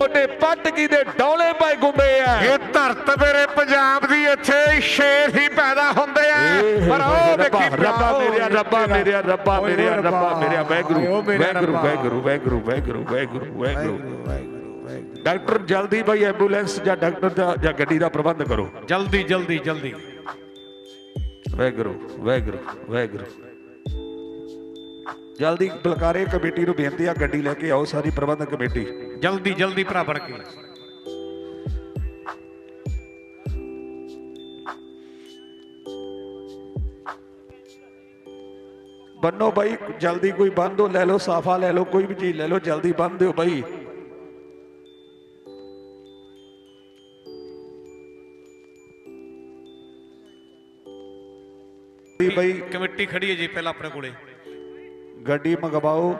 ਛੋਟੇ ਪੱਟ ਕੀ ਦੇ ਡੌਲੇ ਪਏ ਗੁੰਬੇ ਆ। ਇਹ ਧਰਤ ਮੇਰੇ ਪੰਜਾਬ ਦੀ ਇੱਥੇ ਸ਼ੇਰ ਹੀ ਪੈਦਾ ਹੁੰਦੇ ਆ। ਪਰ ਉਹ ਵੇਖੀ ਰੱਬਾ ਮੇਰਿਆ ਰੱਬਾ ਮੇਰਿਆ ਰੱਬਾ ਮੇਰਿਆ ਰੱਬਾ। ਮੇਰਿਆ ਵੈਗਰੂ ਵੈਗਰੂ ਰੱਬਾ। ਵੈਗਰੂ ਵੈਗਰੂ ਵੈਗਰੂ ਵੈਗਰੂ ਵੈਗਰੂ ਵਾਹਿਗੁਰੂ ਵਾਹਿਗੁਰੂ। ਡਾਕਟਰ ਜਲਦੀ ਬਈ ਐਂਬੂਲੈਂਸ ਜਾਂ ਡਾਕਟਰ ਦਾ ਜਾਂ ਗੱਡੀ ਦਾ ਪ੍ਰਬੰਧ ਕਰੋ। ਜਲਦੀ ਜਲਦੀ ਜਲਦੀ। ਵੈਗਰੂ ਵੈਗਰੂ ਵੈਗਰੂ ਜਲਦੀ ਬਲਕਾਰੇ ਕਮੇਟੀ ਨੂੰ ਬੇਨਤੀ ਆ ਗੱਡੀ ਲੈ ਕੇ ਆਓ ਸਾਰੀ ਪ੍ਰਬੰਧਕ ਕਮੇਟੀ। ਜਲਦੀ ਜਲਦੀ ਭਰਾ ਬਣ ਕੇ। ਬੰਨੋ ਬਾਈ ਜਲਦੀ ਕੋਈ ਬੰਦ ਹੋ ਲੈ ਲਓ ਸਾਫਾ ਲੈ ਲਓ ਕੋਈ ਵੀ ਚੀਜ਼ ਲੈ ਲਓ ਜਲਦੀ ਬੰਦ ਦਿਓ ਬਾਈ। ਜੀ ਬਾਈ ਕਮੇਟੀ ਖੜੀ ਹੈ ਜੀ ਪਹਿਲਾਂ ਆਪਣੇ ਕੋਲੇ। ਗੱਡੀ ਮੰਗਵਾਓ।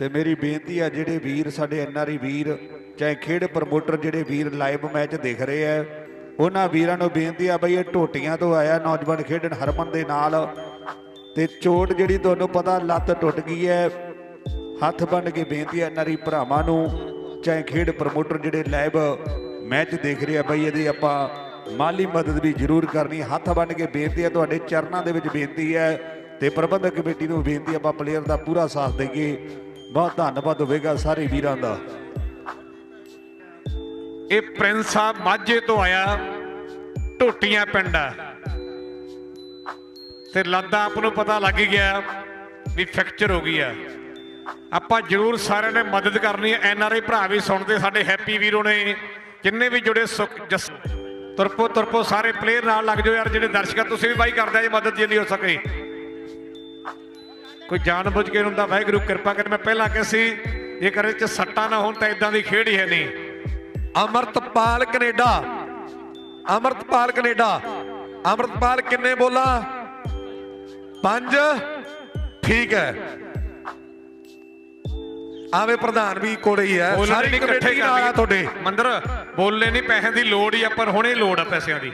ਤੇ ਮੇਰੀ ਬੇਨਤੀ ਆ, ਜਿਹੜੇ ਵੀਰ ਸਾਡੇ ਐਨਆਰਈ ਵੀਰ, ਚਾਹੇ ਖੇਡ ਪ੍ਰਮੋਟਰ ਜਿਹੜੇ ਵੀਰ ਲਾਈਵ ਮੈਚ ਦੇਖ ਰਹੇ ਆ, ਉਹਨਾਂ ਵੀਰਾਂ ਨੂੰ ਬੇਨਤੀ ਆ ਬਈ ਇਹ ਟੋਟੀਆਂ ਤੋਂ ਆਇਆ ਨੌਜਵਾਨ ਖੇਡਣ ਹਰਮਨ ਦੇ ਨਾਲ। ਤੇ ਚੋਟ ਜਿਹੜੀ ਤੁਹਾਨੂੰ ਪਤਾ, ਲੱਤ ਟੁੱਟ ਗਈ ਹੈ। ਹੱਥ ਬੰਨ ਕੇ ਬੇਨਤੀ ਆ ਐਨਆਰਈ ਭਰਾਵਾਂ ਨੂੰ, ਚਾਹੇ ਖੇਡ ਪ੍ਰਮੋਟਰ ਜਿਹੜੇ ਲਾਈਵ ਮੈਚ ਦੇਖ ਰਹੇ ਆ, ਬਈ ਇਹਦੀ ਆਪਾਂ ਮਾਲੀ ਮਦਦ ਵੀ ਜ਼ਰੂਰ ਕਰਨੀ। ਹੱਥ ਬੰਨ ਕੇ ਬੇਨਤੀ ਹੈ ਤੁਹਾਡੇ ਚਰਨਾਂ ਦੇ ਵਿੱਚ ਬੇਨਤੀ ਹੈ ਤੇ ਪ੍ਰਬੰਧਕ ਕਮੇਟੀ ਨੂੰ ਬੇਨਤੀ ਆਪਾਂ ਪਲੇਅਰ ਦਾ ਪੂਰਾ ਸਾਥ ਦੇਈਏ। ਬਹੁਤ ਧੰਨਵਾਦ ਹੋਵੇਗਾ ਸਾਰੇ ਵੀਰਾਂ ਦਾ। ਇਹ ਪ੍ਰਿੰਸ ਆ ਮਾਝੇ ਤੋਂ ਆਇਆ ਟੋਟੀਆਂ ਪਿੰਡ ਆ। ਤੇ ਲੱਦਾ ਆਪ ਨੂੰ ਪਤਾ ਲੱਗ ਗਿਆ ਵੀ ਫ੍ਰੈਕਚਰ ਹੋ ਗਈ ਆ। ਆਪਾਂ ਜ਼ਰੂਰ ਸਾਰਿਆਂ ਨੇ ਮਦਦ ਕਰਨੀ ਹੈ ਐਨ ਆਰ ਆਈ ਭਰਾ ਵੀ ਸੁਣਦੇ ਸਾਡੇ ਹੈਪੀ ਵੀਰੋ ਨੇ ਜਿੰਨੇ ਵੀ ਜੁੜੇ ਸੁਖ ਜਸ ਤੁਰਪੋ ਤੁਰਪੋ ਸਾਰੇ ਪਲੇਅਰ ਨਾਲ ਲੱਗ ਜਾਓ ਯਾਰ ਜਿਹੜੇ ਦਰਸ਼ਕ ਆ, ਤੁਸੀਂ ਵੀ ਬਾਈ ਕਰਦੇ ਜੇ ਮਦਦ ਜਿੰਨੀ ਹੋ ਸਕੇ। ਕੋਈ ਜਾਣ ਬੁੱਝ ਕੇ ਹੁੰਦਾ ਵਾਹਿਗੁਰੂ ਕਿਰਪਾ ਕਰ ਮੈਂ ਪਹਿਲਾਂ ਕਿਹਾ ਸੀ ਇਹ ਚ ਸੱਟਾਂ ਨਾ ਹੋਣ ਤਾਂ ਇਦਾਂ ਦੀ ਖੇਡ ਹੀ ਹੈ ਨਹੀਂ। ਅਮਰਤਪਾਲ ਕੈਨੇਡਾ। ਅਮਰਤਪਾਲ ਕੈਨੇਡਾ। ਅਮਰਤਪਾਲ ਕਿੰਨੇ ਬੋਲਾ? ਪੰਜ। ਠੀਕ ਹੈ। ਆਵੇ ਪ੍ਰਧਾਨ ਵੀ ਕੋਲੇ ਹੀ ਹੈ। ਸਾਰੀ ਕਮੇਟੀ ਨਾਲ ਆ ਤੁਹਾਡੇ। ਮੰਦਰ ਬੋਲਣੇ ਨਹੀਂ ਪੈਸਿਆਂ ਦੀ ਲੋੜ ਹੀ ਆ ਪਰ ਹੁਣੇ ਲੋੜ ਆ ਪੈਸਿਆਂ ਦੀ।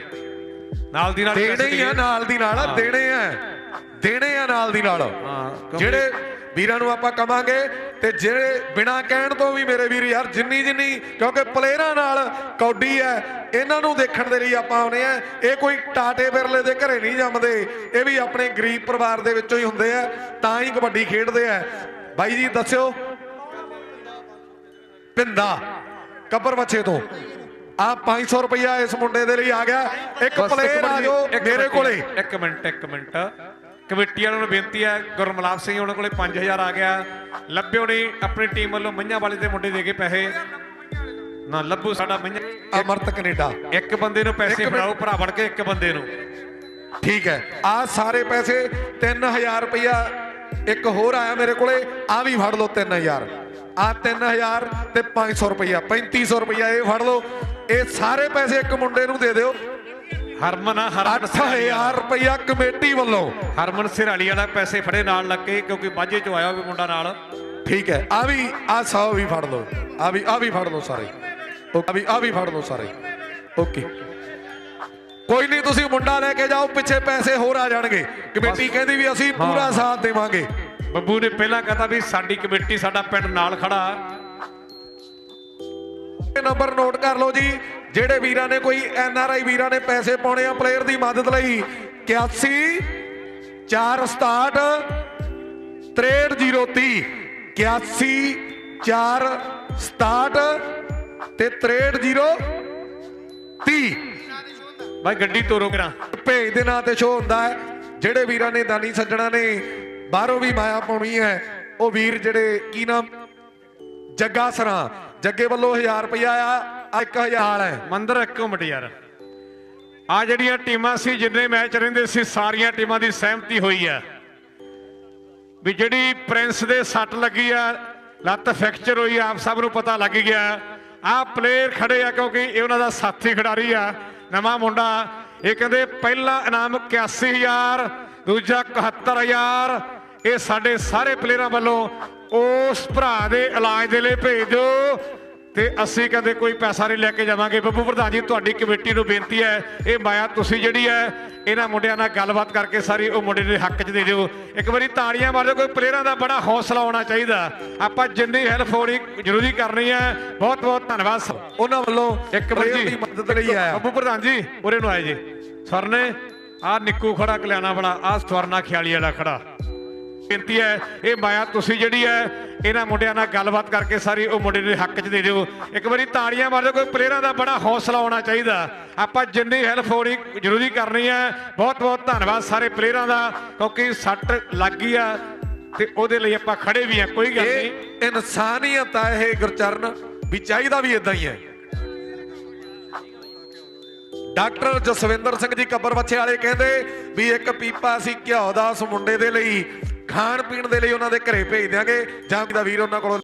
ਨਾਲ ਦੀ ਨਾਲ ਦੇਣੇ ਪੈਸੇ ਹੀ ਆ। ਨਾਲ ਦੀ ਨਾਲ। ਦੇਣੇ ਆ। ਦੇਣੇ ਆ ਨਾਲ ਦੀ ਨਾਲ। ਜਿਹੜੇ ਵੀਰਾਂ ਨੂੰ ਆਪਾਂ ਕਵਾਂਗੇ ਤੇ ਜਿਹੜੇ ਬਿਨਾ ਕਹਿਣ ਤੋਂ ਵੀ ਮੇਰੇ ਵੀਰ ਯਾਰ ਜਿੰਨੀ ਜਿੰਨੀ ਕਿਉਂਕਿ ਪਲੇਅਰਾਂ ਨਾਲ ਕੌਡੀ ਹੈ ਇਹਨਾਂ ਨੂੰ ਦੇਖਣ ਦੇ ਲਈ ਆਪਾਂ ਆਉਨੇ ਆ। ਇਹ ਕੋਈ ਟਾਟੇ ਬਿਰਲੇ ਦੇ ਘਰੇ ਨਹੀਂ ਜੰਮਦੇ। ਇਹ ਵੀ ਆਪਣੇ ਗਰੀਬ ਪਰਿਵਾਰ ਦੇ ਵਿੱਚੋਂ ਹੀ ਹੁੰਦੇ ਆ ਤਾਂ ਹੀ ਕਬੱਡੀ ਖੇਡਦੇ ਆ। ਬਾਈ ਜੀ ਦੱਸਿਓ। ਪਿੰਦਾ ਕੱਬਰ ਬੱਚੇ ਤੋਂ। ਆ 500 ਰੁਪਇਆ ਇਸ ਮੁੰਡੇ ਦੇ ਲਈ ਆ ਗਿਆ। ਇੱਕ ਪਲੇਅਰ ਆ ਮਿੰਟ ਜੋ ਜੀ, ਇੱਕ ਮੇਰੇ ਕੋਲੇ ਜੀ, ਇੱਕ ਮਿੰਟ ਇੱਕ ਮਿੰਟ। ਕਮੇਟੀ ਵਾਲਿਆਂ ਨੂੰ ਬੇਨਤੀ ਹੈ ਗੁਰਮਲਾਪ ਸਿੰਘ ਉਹਨਾਂ ਕੋਲੇ 5000 ਆ ਗਿਆ। ਲੱਭਿਓ ਨਹੀਂ ਆਪਣੀ ਟੀਮ ਵੱਲੋਂ ਮਈਆਂ ਵਾਲੇ ਦੇ ਮੁੰਡੇ ਦੇ ਕੇ ਪੈਸੇ। ਨਾ ਲੱਭੂ ਸਾਡਾ ਮਈਆਂ। ਅਮਰਤ ਕੈਨੇਡਾ। ਇੱਕ ਬੰਦੇ ਨੂੰ ਪੈਸੇ। ਫੜਾਓ ਭਰਾ ਬਣ ਕੇ ਇੱਕ ਬੰਦੇ ਨੂੰ। ਠੀਕ ਹੈ। ਆ ਸਾਰੇ ਪੈਸੇ 3000 ਰੁਪਇਆ ਇੱਕ ਹੋਰ ਆਇਆ ਮੇਰੇ ਕੋਲੇ ਆ ਵੀ ਫੜ ਲਓ 3000 ਆ 3000 ਤੇ 500 ਰੁਪਇਆ 3500 ਰੁਪਇਆ ਇਹ ਫੜ ਲਓ। ਇਹ ਸਾਰੇ ਪੈਸੇ ਇੱਕ ਮੁੰਡੇ ਨੂੰ ਦੇ ਦਿਓ। ਹਰਮਨ ਹਰਮਨ ਸਿਰਾਲੀ 8000 ਰੁਪਇਆ ਕਮੇਟੀ ਵੱਲੋਂ। ਹਰਮਨ ਸਿਰਾਲੀ ਵਾਲਾ ਪੈਸੇ ਫੜੇ ਨਾਲ ਲੱਗ ਕੇ ਕਿਉਂਕਿ ਬਾਝੇ ਚੋਂ ਆਇਆ ਹੋਵੇ ਮੁੰਡਾ ਨਾਲ। ਠੀਕ ਹੈ ਆ ਵੀ ਆ 100 ਵੀ ਫੜ ਲਓ। ਆ ਵੀ ਆ ਵੀ ਫੜ ਲਓ ਸਾਰੇ। ਆ ਵੀ ਆ ਵੀ ਫੜ ਲਓ ਸਾਰੇ। ਓਕੇ। ਕੋਈ ਨਹੀਂ ਤੁਸੀਂ ਮੁੰਡਾ ਲੈ ਕੇ ਜਾਓ ਪਿੱਛੇ ਪੈਸੇ ਹੋਰ ਆ ਜਾਣਗੇ। ਕਮੇਟੀ ਕਹਿੰਦੀ ਵੀ ਅਸੀਂ ਪੂਰਾ ਸਾਥ ਦੇਵਾਂਗੇ। ਬੱਬੂ ਨੇ ਪਹਿਲਾਂ ਕਹਤਾ ਵੀ ਸਾਡੀ ਕਮੇਟੀ ਸਾਡਾ ਪਿੰਡ ਨਾਲ ਖੜਾ। ਨੰਬਰ ਨੋਟ ਕਰ ਲਓ ਜੀ। ਜਿਹੜੇ ਵੀਰਾਂ ਨੇ ਕੋਈ ਐਨ ਆਰ ਆਈ ਵੀਰਾਂ ਨੇ ਪੈਸੇ ਪਾਉਣੇ ਆ ਪਲੇਅਰ ਦੀ ਮਦਦ ਲਈ 81 467 63030 81 467 ਤੇ 63030 ਬਾਈ ਗੱਡੀ ਤੋਰੋ ਕਰਾਂ। ਭੇਜ ਦੇ ਨਾਂ ਤੇ ਸ਼ੋ ਹੁੰਦਾ ਹੈ। ਜਿਹੜੇ ਵੀਰਾਂ ਨੇ ਦਾਨੀ ਸੱਜਣਾ ਨੇ ਬਾਹਰੋਂ ਵੀ ਮਾਇਆ ਪਾਉਣੀ ਹੈ। ਉਹ ਵੀਰ ਜਿਹੜੇ ਕੀ ਨਾਮ? ਜੱਗਾ ਸਰਾਂ। ਜੱਗੇ ਵੱਲੋਂ 1000 ਰੁਪਇਆ ਆ 1000 ਹੈ, ਮੰਦਰ ਇੱਕ ਮਿੰਟ ਆ ਜਿਹੜੀਆਂ ਟੀਮਾਂ ਸੀ, ਜਿੰਨੇ ਮੈਚ ਰਹਿੰਦੇ ਸੀ, ਸਾਰੀਆਂ ਟੀਮਾਂ ਦੀ ਸਹਿਮਤੀ ਹੋਈ ਆ ਵੀ ਜਿਹੜੀ ਪ੍ਰਿੰਸ ਦੇ ਸੱਟ ਲੱਗੀ ਆ ਲੱਤ ਫ੍ਰੈਕਚਰ ਹੋਈ ਆਪ ਸਭ ਨੂੰ ਪਤਾ ਲੱਗ ਗਿਆ। ਆ ਪਲੇਅਰ ਖੜੇ ਆ, ਕਿਉਂਕਿ ਇਹ ਉਹਨਾਂ ਦਾ ਸਾਥੀ ਖਿਡਾਰੀ ਆ, ਨਵਾਂ ਮੁੰਡਾ। ਇਹ ਕਹਿੰਦੇ, ਪਹਿਲਾ ਇਨਾਮ 81000 ਦੂਜਾ 71000 ਇਹ ਸਾਡੇ ਸਾਰੇ ਪਲੇਅਰਾਂ ਵੱਲੋਂ ਉਸ ਭਰਾ ਦੇ ਇਲਾਜ ਦੇ ਲਈ ਭੇਜ ਦਿਓ। ਤੇ ਅਸੀਂ ਕਹਿੰਦੇ ਕੋਈ ਪੈਸਾ ਨਹੀਂ ਲੈ ਕੇ ਜਾਵਾਂਗੇ। ਬੱਬੂ ਪ੍ਰਧਾਨ ਜੀ ਤੁਹਾਡੀ ਕਮੇਟੀ ਨੂੰ ਬੇਨਤੀ ਹੈ ਇਹ ਮਾਇਆ ਤੁਸੀਂ ਜਿਹੜੀ ਹੈ ਇਹਨਾਂ ਮੁੰਡਿਆਂ ਨਾਲ ਗੱਲਬਾਤ ਕਰਕੇ ਸਾਰੀ ਉਹ ਮੁੰਡੇ ਦੇ ਹੱਕ 'ਚ ਦੇ ਦਿਓ। ਇੱਕ ਵਾਰੀ ਤਾੜੀਆਂ ਮਾਰ ਦਿਓ ਕੋਈ ਪਲੇਅਰਾਂ ਦਾ ਬੜਾ ਹੌਸਲਾ ਹੋਣਾ ਚਾਹੀਦਾ। ਆਪਾਂ ਜਿੰਨੀ ਹੈਲਪ ਹੋਣੀ ਜ਼ਰੂਰੀ ਕਰਨੀ ਹੈ। ਬਹੁਤ ਬਹੁਤ ਧੰਨਵਾਦ ਸਰ। ਉਹਨਾਂ ਵੱਲੋਂ ਇੱਕ ਵਾਰ ਦੀ ਮਦਦ ਲਈ ਆਇਆ। ਬੱਬੂ ਪ੍ਰਧਾਨ ਜੀ ਉਰੇ ਨੂੰ ਆਏ ਜੀ। ਸਵਰਨੇ ਆ ਨਿੱਕੂ ਖੜਾ ਕਲਿਆਣਾ ਬੜਾ ਆ ਸਵਰਨਾ ਖਿਆਲੀ ਵਾਲਾ ਖੜਾ। ਬੇਨਤੀ ਹੈ ਇਹ ਮਾਇਆ ਤੁਸੀਂ ਜਿਹੜੀ ਹੈ ਇਹਨਾਂ ਮੁੰਡਿਆਂ ਨਾਲ ਗੱਲਬਾਤ ਕਰਕੇ ਸਾਰੀ ਉਹ ਮੁੰਡੇ ਦੇ ਹੱਕ 'ਚ ਦੇ ਦਿਓ। ਇੱਕ ਵਾਰੀ ਤਾੜੀਆਂ ਮਾਰ ਦਿਓ ਕੋਈ ਪਲੇਅਰਾਂ ਦਾ ਬੜਾ ਹੌਸਲਾ ਹੋਣਾ ਚਾਹੀਦਾ। ਆਪਾਂ ਜਿੰਨੀ ਹੈਲਪ ਹੋਣੀ ਜ਼ਰੂਰੀ ਕਰਨੀ ਹੈ। ਬਹੁਤ ਬਹੁਤ ਧੰਨਵਾਦ ਸਾਰੇ ਪਲੇਅਰਾਂ ਦਾ ਕਿਉਂਕਿ ਸੱਟ ਲੱਗ ਗਈ ਆ ਤੇ ਉਹਦੇ ਲਈ ਆਪਾਂ ਖੜੇ ਵੀ ਆ ਕੋਈ ਗੱਲ ਨਹੀਂ। ਇਨਸਾਨੀਅਤ ਆ ਇਹ ਗੁਰਚਰਨ ਵੀ ਚਾਹੀਦਾ ਵੀ ਇਦਾਂ ਹੀ ਹੈ। ਡਾਕਟਰ ਜਸਵਿੰਦਰ ਸਿੰਘ ਜੀ ਕੱਬਰ ਬੱਚੇ ਵਾਲੇ ਕਹਿੰਦੇ ਵੀ ਇੱਕ ਪੀਪਾ ਅਸੀਂ ਘਿਓ ਦਾ ਉਸ ਮੁੰਡੇ ਦੇ ਲਈ ਖਾਣ ਪੀਣ ਦੇ ਲਈ ਉਹਨਾਂ ਦੇ ਘਰੇ ਭੇਜ ਦਿਆਂਗੇ। ਜਾਂ ਦਾ ਵੀਰ ਉਹਨਾਂ ਕੋਲੋਂ